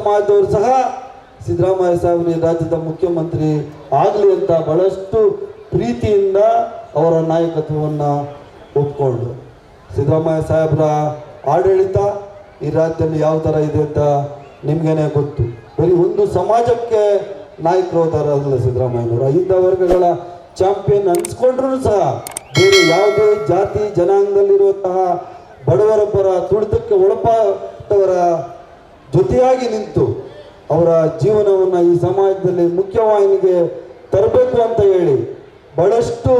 ಸಮಾಜದವರು ಸಹ ಸಿದ್ದರಾಮಯ್ಯ ಸಾಹೇಬರು ರಾಜ್ಯದ ಮುಖ್ಯಮಂತ್ರಿ ಆಗಲಿ ಅಂತ ಬಹಳಷ್ಟು ಪ್ರೀತಿಯಿಂದ ಅವರ ನಾಯಕತ್ವವನ್ನು ಒಪ್ಕೊಂಡು ಸಿದ್ದರಾಮಯ್ಯ ಸಾಹೇಬರ ಆಡಳಿತ ಈ ರಾಜ್ಯದಲ್ಲಿ ಯಾವ ಥರ ಇದೆ ಅಂತ ನಿಮಗೇನೆ ಗೊತ್ತು. ಬರೀ ಒಂದು ಸಮಾಜಕ್ಕೆ ನಾಯಕರು ಹೋದಾರಲ್ಲ ಸಿದ್ದರಾಮಯ್ಯನವರು. ಐದ ವರ್ಗಗಳ ಚಾಂಪಿಯನ್ ಅನ್ಸ್ಕೊಂಡ್ರೂ ಸಹ ಬೇರೆ ಯಾವುದೇ ಜಾತಿ ಜನಾಂಗದಲ್ಲಿರುವಂತಹ ಬಡವರ ಪರ ತುಳಿತಕ್ಕೆ ಒಳಪಟ್ಟವರ ಜೊತೆಯಾಗಿ ನಿಂತು ಅವರ ಜೀವನವನ್ನು ಈ ಸಮಾಜದಲ್ಲಿ ಮುಖ್ಯವಾಹಿನಿಗೆ ತರಬೇಕು ಅಂತ ಹೇಳಿ ಬಹಳಷ್ಟು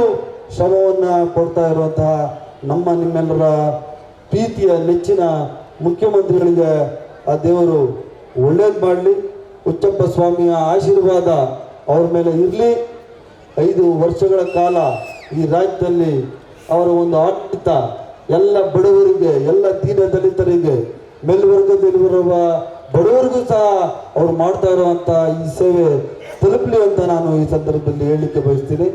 ಶ್ರಮವನ್ನು ಕೊಡ್ತಾ ಇರುವಂತಹ ನಮ್ಮ ನಿಮ್ಮೆಲ್ಲರ ಪ್ರೀತಿಯ ನೆಚ್ಚಿನ ಮುಖ್ಯಮಂತ್ರಿಗಳಿಗೆ ಆ ದೇವರು ಒಳ್ಳೇದು ಮಾಡಲಿ. ಉಚ್ಚಪ್ಪ ಸ್ವಾಮಿಯ ಆಶೀರ್ವಾದ ಅವ್ರ ಮೇಲೆ ಇರಲಿ. ಐದು ವರ್ಷಗಳ ಕಾಲ ಈ ರಾಜ್ಯದಲ್ಲಿ ಅವರ ಒಂದು ಆಡಳಿತ ಎಲ್ಲ ಬಡವರಿಗೆ, ಎಲ್ಲ ದೀನ ದಲಿತರಿಗೆ ಮೇಲ್ವರ್ಗದಲ್ಲಿರುವ ಬಡವರಿಗೂ ಸಹ ಅವ್ರು ಮಾಡ್ತಾ ಇರುವಂಥ ಈ ಸೇವೆ ತಲುಪಲಿ ಅಂತ ನಾನು ಈ ಸಂದರ್ಭದಲ್ಲಿ ಹೇಳಲಿಕ್ಕೆ ಬಯಸ್ತೀನಿ.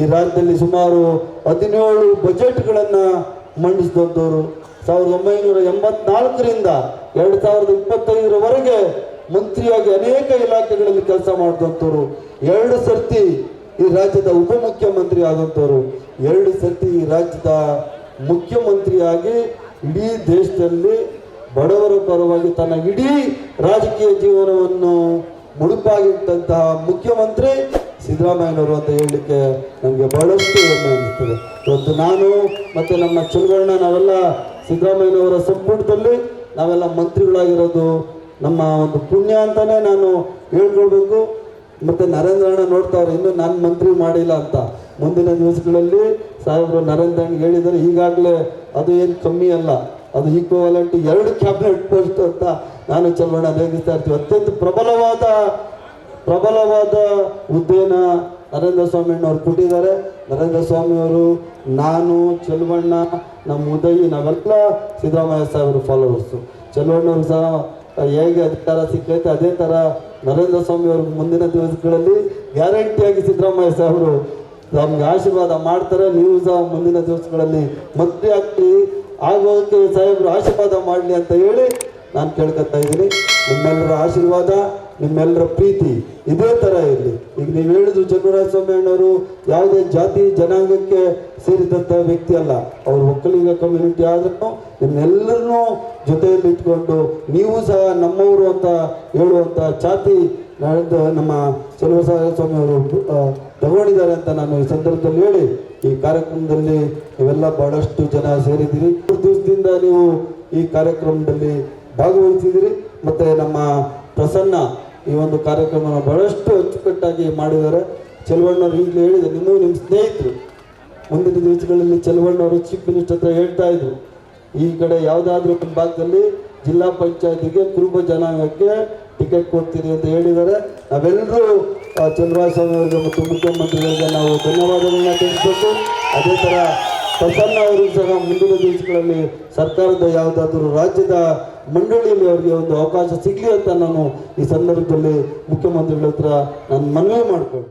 ಈ ರಾಜ್ಯದಲ್ಲಿ ಸುಮಾರು ಹದಿನೇಳು ಬಜೆಟ್ಗಳನ್ನು ಮಂಡಿಸಿದಂಥವ್ರು ಸಾವಿರದ ಒಂಬೈನೂರ ಎಂಬತ್ನಾಲ್ಕರಿಂದ ಎರಡು ಸಾವಿರದ ಇಪ್ಪತ್ತೈದರವರೆಗೆ ಮಂತ್ರಿಯಾಗಿ ಅನೇಕ ಇಲಾಖೆಗಳಲ್ಲಿ ಕೆಲಸ ಮಾಡಿದಂಥವ್ರು. ಎರಡು ಸರ್ತಿ ಈ ರಾಜ್ಯದ ಉಪಮುಖ್ಯಮಂತ್ರಿ ಆದಂಥವ್ರು. ಎರಡು ಸರ್ತಿ ಈ ರಾಜ್ಯದ ಮುಖ್ಯಮಂತ್ರಿಯಾಗಿ ಇಡೀ ದೇಶದಲ್ಲಿ ಬಡವರ ಪರವಾಗಿ ತನ್ನ ಇಡೀ ರಾಜಕೀಯ ಜೀವನವನ್ನು ಮುಡುಪಾಗಿಟ್ಟಂತಹ ಮುಖ್ಯಮಂತ್ರಿ ಸಿದ್ದರಾಮಯ್ಯನವರು ಅಂತ ಹೇಳಲಿಕ್ಕೆ ನನಗೆ ಬಹಳಷ್ಟು ಹೆಮ್ಮೆ ಅನಿಸ್ತದೆ ಇವತ್ತು ನಾನು ಮತ್ತು ನಮ್ಮ ಚುನಾವಣೆ ನಾವೆಲ್ಲ ಸಿದ್ದರಾಮಯ್ಯನವರ ಸಂಪುಟದಲ್ಲಿ ನಾವೆಲ್ಲ ಮಂತ್ರಿಗಳಾಗಿರೋದು ನಮ್ಮ ಒಂದು ಪುಣ್ಯ ಅಂತಲೇ ನಾನು ಹೇಳ್ಕೊಳ್ಬೇಕು. ಮತ್ತು ನರೇಂದ್ರ ಅಣ್ಣ ನೋಡ್ತಾವ್ರೆ ಇನ್ನೂ ನಾನು ಮಂತ್ರಿ ಮಾಡಿಲ್ಲ ಅಂತ. ಮುಂದಿನ ದಿವಸಗಳಲ್ಲಿ ಸಾಹೇಬರು ನರೇಂದ್ರ ಅಣ್ಣ ಹೇಳಿದರೆ ಈಗಾಗಲೇ ಅದು ಏನು ಕಮ್ಮಿ ಅಲ್ಲ. ಅದು ಈಕ್ವಲೆಂಟ್ ಎರಡು ಕ್ಯಾಬಿನೆಟ್ ಪೋಸ್ಟ್ ಅಂತ ನಾನು ಚಲೋಣ ನೇಮಿಸ್ತಾ ಇರ್ತೀವಿ. ಅತ್ಯಂತ ಪ್ರಬಲವಾದ ಪ್ರಬಲವಾದ ಹುದ್ದೆನ ನರೇಂದ್ರ ಸ್ವಾಮಿಯವರು ಕೊಟ್ಟಿದ್ದಾರೆ. ನರೇಂದ್ರ ಸ್ವಾಮಿಯವರು, ನಾನು ಚೆಲುವಣ್ಣ ನಮ್ಮ ಉದಯಿ, ನಾವೆಲ್ಲ ಸಿದ್ದರಾಮಯ್ಯ ಸಾಹೇಬರು ಫಾಲೋವರ್ಸು ಚೆಲುವಣ್ಣವ್ರು ಸಹ ಹೇಗೆ ಅಧಿಕಾರ ಸಿಕ್ಕೈತೆ, ಅದೇ ಥರ ನರೇಂದ್ರ ಸ್ವಾಮಿ ಅವರು ಮುಂದಿನ ದಿವಸಗಳಲ್ಲಿ ಗ್ಯಾರಂಟಿಯಾಗಿ ಸಿದ್ದರಾಮಯ್ಯ ಸಾಹೇಬರು ನಮ್ಗೆ ಆಶೀರ್ವಾದ ಮಾಡ್ತಾರೆ. ನೀವು ಸಹ ಮುಂದಿನ ದಿವಸಗಳಲ್ಲಿ ಮಂತ್ರಿ ಆಗ್ತಿ ಆಗೋಕ್ಕೆ ಸಾಹೇಬ್ರು ಆಶೀರ್ವಾದ ಮಾಡಲಿ ಅಂತ ಹೇಳಿ ನಾನು ಕೇಳ್ಕೊತಾ ಇದ್ದೀನಿ. ನಿಮ್ಮೆಲ್ಲರ ಆಶೀರ್ವಾದ ನಿಮ್ಮೆಲ್ಲರ ಪ್ರೀತಿ ಇದೇ ಥರ ಇರಲಿ. ಈಗ ನೀವು ಹೇಳಿದ್ರು ಚನ್ನರಾಜ ಸ್ವಾಮಿ ಅಣ್ಣವರು ಯಾವುದೇ ಜಾತಿ, ಜನಾಂಗಕ್ಕೆ ಸೇರಿದಂಥ ವ್ಯಕ್ತಿ ಅಲ್ಲ. ಅವ್ರ ಒಕ್ಕಲಿಗ ಕಮ್ಯುನಿಟಿ ಆದ್ರೂ ನಿಮ್ಮೆಲ್ಲರನ್ನೂ ಜೊತೆಯಲ್ಲಿ ಇಟ್ಕೊಂಡು ನೀವು ಸಹ ನಮ್ಮವರು ಅಂತ ಹೇಳುವಂಥ ಛಾತಿ ನಡೆದ ನಮ್ಮ ಚೆಲುವಸಾಗರ ಸ್ವಾಮಿ ಅವರು ತಗೊಂಡಿದ್ದಾರೆ ಅಂತ ನಾನು ಈ ಸಂದರ್ಭದಲ್ಲಿ ಹೇಳಿ, ಈ ಕಾರ್ಯಕ್ರಮದಲ್ಲಿ ನೀವೆಲ್ಲ ಬಹಳಷ್ಟು ಜನ ಸೇರಿದ್ದೀರಿ. ದಿವಸದಿಂದ ನೀವು ಈ ಕಾರ್ಯಕ್ರಮದಲ್ಲಿ ಭಾಗವಹಿಸಿದಿರಿ ಮತ್ತೆ ನಮ್ಮ ಪ್ರಸನ್ನ ಈ ಒಂದು ಕಾರ್ಯಕ್ರಮನ ಬಹಳಷ್ಟು ಅಚ್ಚುಕಟ್ಟಾಗಿ ಮಾಡಿದ್ದಾರೆ. ಚೆಲುವಣ್ಣವ್ರು ಈಗಲೇ ಹೇಳಿದೆ ನೀವು ನಿಮ್ಮ ಸ್ನೇಹಿತರು. ಮುಂದಿನ ದಿವಸಗಳಲ್ಲಿ ಚೆಲುವಣ್ಣವರು ಚೀಫ್ ಮಿನಿಸ್ಟರ್ ಹತ್ರ ಹೇಳ್ತಾ ಇದ್ರು. ಈ ಕಡೆ ಯಾವುದಾದ್ರೂ ಭಾಗದಲ್ಲಿ ಜಿಲ್ಲಾ ಪಂಚಾಯತಿಗೆ ಕುರುಬ ಜನಾಂಗಕ್ಕೆ ಟಿಕೆಟ್ ಕೊಡ್ತೀರಿ ಅಂತ ಹೇಳಿದ್ದಾರೆ ನಾವೆಲ್ಲರೂ ಚಂದ್ರಬಾಬು ಸ್ವಾಮಿ ಅವರಿಗೆ ಮತ್ತು ಮುಖ್ಯಮಂತ್ರಿಗಳಿಗೆ ನಾವು ಧನ್ಯವಾದಗಳನ್ನ ತಿಳಿಸಬೇಕು. ಅದೇ ಥರ ಪ್ರಸನ್ನ ಅವರು ಸಹ ಮುಂದಿನ ದಿವಸಗಳಲ್ಲಿ ಸರ್ಕಾರದ ಯಾವುದಾದ್ರೂ ರಾಜ್ಯದ ಮಂಡಳಿಯಲ್ಲಿ ಅವರಿಗೆ ಒಂದು ಅವಕಾಶ ಸಿಗಲಿ ಅಂತ ನಾನು ಈ ಸಂದರ್ಭದಲ್ಲಿ ಮುಖ್ಯಮಂತ್ರಿಗಳ ಹತ್ರ ನಾನು ಮನವಿ ಮಾಡ್ಕೊಂಡು